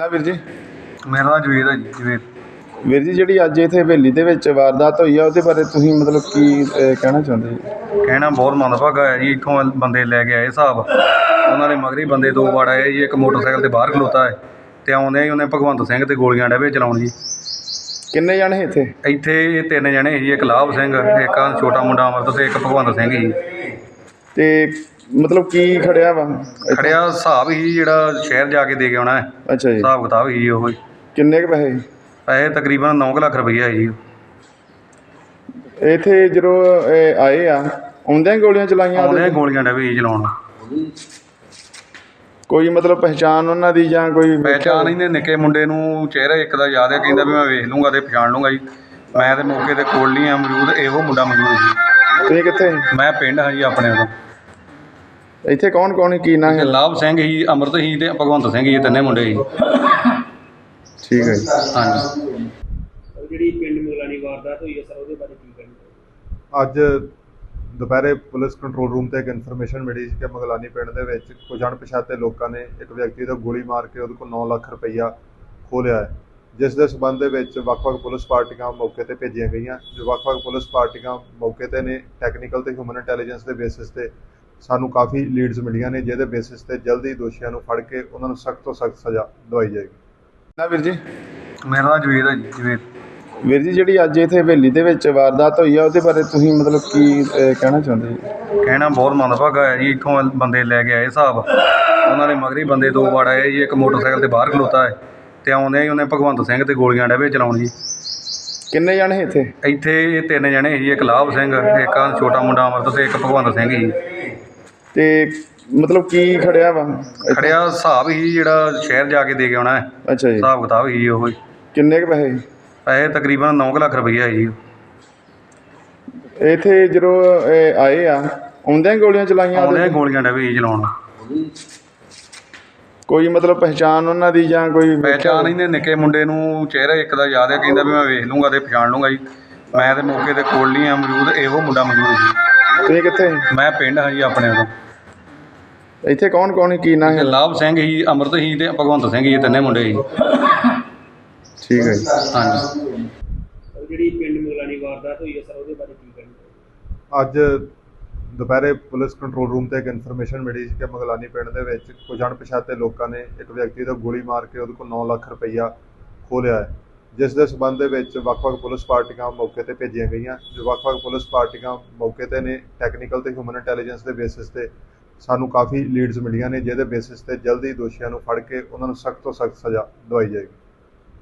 ਨਾ ਵੀਰ ਜੀ? ਮੇਰਾ ਨਾਂ ਜਵੇਦ ਹੈ ਜੀ ਜਵੇਦ। ਵੀਰ ਜੀ ਜਿਹੜੀ ਅੱਜ ਇੱਥੇ ਹਵੇਲੀ ਦੇ ਵਿੱਚ ਵਾਰਦਾਤ ਹੋਈ ਆ ਉਹਦੇ ਬਾਰੇ ਤੁਸੀਂ ਮਤਲਬ ਕੀ ਅਹ, ਕਹਿਣਾ ਚਾਹੁੰਦੇ ਜੀ? ਕਹਿਣਾ ਬਹੁਤ ਮੰਦਭਾਗਾ ਹੈ ਜੀ ਇੱਥੋਂ ਬੰਦੇ ਲੈ ਕੇ ਆਏ ਹਿਸਾਬ। ਉਹਨਾਂ ਦੇ ਮਗਰੀ ਬੰਦੇ ਦੋ ਵਾਰ ਆਏ ਜੀ ਇੱਕ ਮੋਟਰਸਾਈਕਲ ਤੇ ਬਾਹਰ ਖਲੋਤਾ ਹੈ ਤੇ ਆਉਂਦੇ ਹੀ ਉਹਨੇ ਭਗਵੰਤ ਸਿੰਘ ਤੇ ਗੋਲੀਆਂ ਡੇਵੇ ਚਲਾਉਣ ਜੀ। ਕਿੰਨੇ ਜਾਣੇ ਇੱਥੇ? ਇੱਥੇ ਇਹ ਤਿੰਨ ਜਣੇ ਸੀ ਇੱਕ ਲਾਭ ਸਿੰਘ ਇੱਕ ਆਹ ਛੋਟਾ ਮੁੰਡਾ ਅਮਰਤ ਤੇ ਇੱਕ ਭਗਵੰਤ ਸਿੰਘ ਸੀ। ਤੇ ਮਤਲਬ ਕੀ ਖੜਿਆ ਵਾ? ਖੜਿਆ ਹਿਸਾਬ ਹੀ ਜਿਹੜਾ ਸ਼ਹਿਰ ਜਾ ਕੇ ਦੇ ਕੇ ਆਉਣਾ ਹੈ। ਅੱਛਾ ਜੀ। ਹਿਸਾਬ ਕਿਤਾਬ ਹੀ ਉਹ। ਹੀ। ਕਿੰਨੇ ਕੁ ਪੈਸੇ? ਪੈਸੇ ਤਕਰੀਬਨ 9 ਲੱਖ ਰੁਪਈਆ ਹੈ ਜੀ। ਇੱਥੇ ਜਦੋਂ ਇਹ ਆਏ ਆ ਆਉਂਦਿਆਂ ਹੀ ਗੋਲੀਆਂ ਚਲਾਈਆਂ ਆਉਂਦੇ ਉਹਦੇ? ਗੋਲੀਆਂ ਡੇਵੇ ਹੀ ਚਲਾਉਣ। ਕੋਈ ਮਤਲਬ ਪਹਿਚਾਨ ਉਹਨਾਂ ਦੀ ਜਾਂ ਕੋਈ ਪਹਿਚਾਣ ਇਹਨੇ ਨਿੱਕੇ ਮੁੰਡੇ ਨੂੰ ਚਿਹਰਾ ਇੱਕ ਦਾ ਯਾਦ ਹੈ ਕਹਿੰਦਾ ਵੀ ਮੈਂ ਵੇਖ ਲੂੰਗਾ ਤੇ ਪਛਾਣ ਲੂੰਗਾ ਜੀ। ਮੈਂ ਤੇ ਮੌਕੇ ਤੇ ਕੋਲ ਨਹੀਂ ਆ ਮੌਜੂਦ ਇਹੋ ਮੁੰਡਾ ਮੌਜੂਦ ਜੀ। ਤੁਸੀਂ ਕਿੱਥੇ? ਮੈਂ ਪਿੰਡ ਹਾਂ ਜੀ ਆਪਣੇ ਉਦੋਂ। ਇੱਥੇ ਕੌਣ ਕੌਣ ਕੀ ਨਾਂ ਤੇ ਹੈ ਲਾਭ ਸਿੰਘ ਹੀ ਅਮਰਤ ਹੀ ਤੇ ਭਗਵੰਤ ਸਿੰਘ ਹੀ ਇਹ ਤਿੰਨੇ ਮੁੰਡੇ ਸੀ ਠੀਕ ਹੈ ਜੀ। ਹਾਂਜੀ। ਜਿਹੜੀ ਪਿੰਡ ਮੁਗਲਾਨੀ ਵਾਰਦਾਤ ਹੋਈ ਹੈ ਸਰ ਉਹਦੇ ਬਾਰੇ ਕੀ ਕਹਿਣਾ ਅੱਜ ਦੁਪਹਿਰੇ ਪੁਲਿਸ ਕੰਟਰੋਲ ਰੂਮ ਤੇ ਇੱਕ ਇਨਫੋਰਮੇਸ਼ਨ ਮਿਲੀ ਸੀ ਕਿ ਮਗਲਾਨੀ ਪਿੰਡ ਦੇ ਵਿੱਚ ਕੁਝ ਅਣਪਛਾਤੇ ਲੋਕਾਂ ਨੇ ਇੱਕ ਵਿਅਕਤੀ ਤੋਂ ਗੋਲੀ ਮਾਰ ਕੇ ਉਹਦੇ ਕੋਲ 9 ਲੱਖ ਰੁਪਈਆ ਖੋਹ ਲਿਆ ਹੈ ਜਿਸ ਦੇ ਸਬੰਧ ਦੇ ਵਿੱਚ ਵੱਖ-ਵੱਖ ਪੁਲਿਸ ਪਾਰਟੀਆਂ ਮੌਕੇ ਤੇ ਭੇਜੀਆਂ ਗਈਆਂ ਜੋ ਵੱਖ-ਵੱਖ ਪੁਲਿਸ ਪਾਰਟੀਆਂ ਮੌਕੇ ਤੇ ਨੇ ਟੈਕਨੀਕਲ ਤੇ ਹਿਊਮਨ ਇੰਟੈਲੀਜੈਂਸ ਦੇ ਬੇਸਿਸ ਤੇ ਸਾਨੂੰ ਕਾਫੀ ਲੀਡਸ ਮਿਲੀਆਂ ਨੇ ਜਿਹਦੇ ਬੇਸਿਸ ਤੇ ਜਲਦੀ ਦੋਸ਼ੀਆਂ ਨੂੰ ਫੜ ਕੇ ਉਹਨਾਂ ਨੂੰ ਸਖਤ ਤੋਂ ਸਖਤ ਸਜ਼ਾ ਦਵਾਈ ਜਾਏਗੀ। ਨਾ ਵੀਰ ਜੀ? ਮੇਰਾ ਨਾਂ ਜਵੇਦ ਹੈ ਜੀ ਜਵੇਦ। ਵੀਰ ਜੀ ਜਿਹੜੀ ਅੱਜ ਇੱਥੇ ਹਵੇਲੀ ਦੇ ਵਿੱਚ ਵਾਰਦਾਤ ਹੋਈ ਆ ਉਹਦੇ ਬਾਰੇ ਤੁਸੀਂ ਮਤਲਬ ਕੀ ਅਹ, ਕਹਿਣਾ ਚਾਹੁੰਦੇ ਜੀ? ਕਹਿਣਾ ਬਹੁਤ ਮੰਦਭਾਗਾ ਹੈ ਜੀ ਇੱਥੋਂ ਬੰਦੇ ਲੈ ਕੇ ਆਏ ਹਿਸਾਬ। ਉਹਨਾਂ ਦੇ ਮਗਰੀ ਬੰਦੇ ਦੋ ਵਾਰ ਆਏ ਜੀ ਇੱਕ ਮੋਟਰਸਾਈਕਲ ਤੇ ਬਾਹਰ ਖਲੋਤਾ ਹੈ ਤੇ ਆਉਂਦੇ ਹੀ ਉਹਨੇ ਭਗਵੰਤ ਸਿੰਘ ਤੇ ਗੋਲੀਆਂ ਡੇਵੇ ਚਲਾਉਣ ਜੀ। ਕਿੰਨੇ ਜਾਣੇ ਇੱਥੇ? ਇੱਥੇ ਇਹ ਤਿੰਨ ਜਣੇ ਸੀ ਇੱਕ ਲਾਭ ਸਿੰਘ ਇੱਕ ਆਹ ਛੋਟਾ ਮੁੰਡਾ ਅਮਰਤ ਤੇ ਇੱਕ ਭਗਵੰਤ ਸਿੰਘ ਸੀ। ਤੇ ਮਤਲਬ ਕੀ ਖੜਿਆ ਵਾ? ਖੜਿਆ ਹਿਸਾਬ ਹੀ ਜਿਹੜਾ ਸ਼ਹਿਰ ਜਾ ਕੇ ਦੇ ਕੇ ਆਉਣਾ ਹੈ। ਅੱਛਾ ਜੀ। ਹਿਸਾਬ ਕਿਤਾਬ ਹੀ ਉਹ। ਹੀ। ਕਿੰਨੇ ਕੁ ਪੈਸੇ? ਪੈਸੇ ਤਕਰੀਬਨ 9 ਲੱਖ ਰੁਪਈਆ ਹੈ ਜੀ। ਇੱਥੇ ਜਦੋਂ ਇਹ ਆਏ ਆ ਆਉਂਦਿਆਂ ਹੀ ਗੋਲੀਆਂ ਚਲਾਈਆਂ ਆਉਂਦੇ ਉਹਦੇ? ਗੋਲੀਆਂ ਡੇਵੇ ਹੀ ਚਲਾਉਣ। ਕੋਈ ਮਤਲਬ ਪਹਿਚਾਨ ਉਹਨਾਂ ਦੀ ਜਾਂ ਕੋਈ ਪਹਿਚਾਣ ਇਹਨੇ ਨਿੱਕੇ ਮੁੰਡੇ ਨੂੰ ਚਿਹਰਾ ਇੱਕ ਦਾ ਯਾਦ ਹੈ ਕਹਿੰਦਾ ਵੀ ਮੈਂ ਵੇਖ ਲੂੰਗਾ ਤੇ ਪਛਾਣ ਲੂੰਗਾ ਜੀ। ਮੈਂ ਤੇ ਮੌਕੇ ਤੇ ਕੋਲ ਨਹੀਂ ਆ ਮੌਜੂਦ ਇਹੋ ਮੁੰਡਾ ਮੌਜੂਦ ਜੀ ਤੁਸੀਂ ਕਿੱਥੇ? ਮੈਂ ਪਿੰਡ ਹਾਂ ਜੀ ਆਪਣੇ ਉਦੋਂ। ਇੱਥੇ ਕੌਣ ਕੌਣ ਕੀ ਨਾਂ ਤੇ ਹੈ? ਲਾਭ ਸਿੰਘ ਹੀ ਅਮਰਤ ਹੀ ਤੇ ਭਗਵੰਤ ਸਿੰਘ ਹੀ ਇਹ ਤਿੰਨੇ ਮੁੰਡੇ ਸੀ। ਠੀਕ ਹੈ ਜੀ। ਹਾਂਜੀ। ਜਿਹੜੀ ਪਿੰਡ ਮੁਗਲਾਨੀ ਵਾਰਦਾਤ ਹੋਈ ਹੈ ਸਰ ਉਹਦੇ ਬਾਰੇ ਕੀ ਕਹਿਣਾ ਅੱਜ ਦੁਪਹਿਰੇ ਪੁਲਿਸ ਕੰਟਰੋਲ ਰੂਮ ਤੇ ਇੱਕ ਇਨਫੋਰਮੇਸ਼ਨ ਮਿਲੀ ਸੀ ਕਿ ਮਗਲਾਨੀ ਪਿੰਡ ਦੇ ਵਿੱਚ ਕੁਝ ਅਣਪਛਾਤੇ ਲੋਕਾਂ ਨੇ ਇੱਕ ਵਿਅਕਤੀ ਤੋਂ ਗੋਲੀ ਮਾਰ ਕੇ ਉਹਦੇ ਕੋਲ 9 ਲੱਖ ਰੁਪਈਆ ਖੋਹ ਲਿਆ ਹੈ। ਜਿਸ ਦੇ ਸਬੰਧ ਦੇ ਵਿੱਚ ਵੱਖ-ਵੱਖ ਪੁਲਿਸ ਪਾਰਟੀਆਂ ਮੌਕੇ ਤੇ ਭੇਜੀਆਂ ਗਈਆਂ, ਜੋ ਵੱਖ-ਵੱਖ ਪੁਲਿਸ ਪਾਰਟੀਆਂ ਮੌਕੇ ਤੇ ਨੇ ਟੈਕਨੀਕਲ ਤੇ ਹਿਊਮਨ ਇੰਟੈਲੀਜੈਂਸ ਦੇ ਬੇਸਿਸ ਤੇ ਸਾਨੂੰ ਕਾਫੀ ਲੀਡਸ ਮਿਲੀਆਂ ਨੇ, ਜਿਹਦੇ ਬੇਸਿਸ ਤੇ ਜਲਦੀ ਦੋਸ਼ੀਆਂ ਨੂੰ ਫੜ ਕੇ ਉਹਨਾਂ ਨੂੰ ਸਖਤ ਤੋਂ ਸਖਤ ਸਜ਼ਾ ਦਵਾਈ ਜਾਏਗੀ।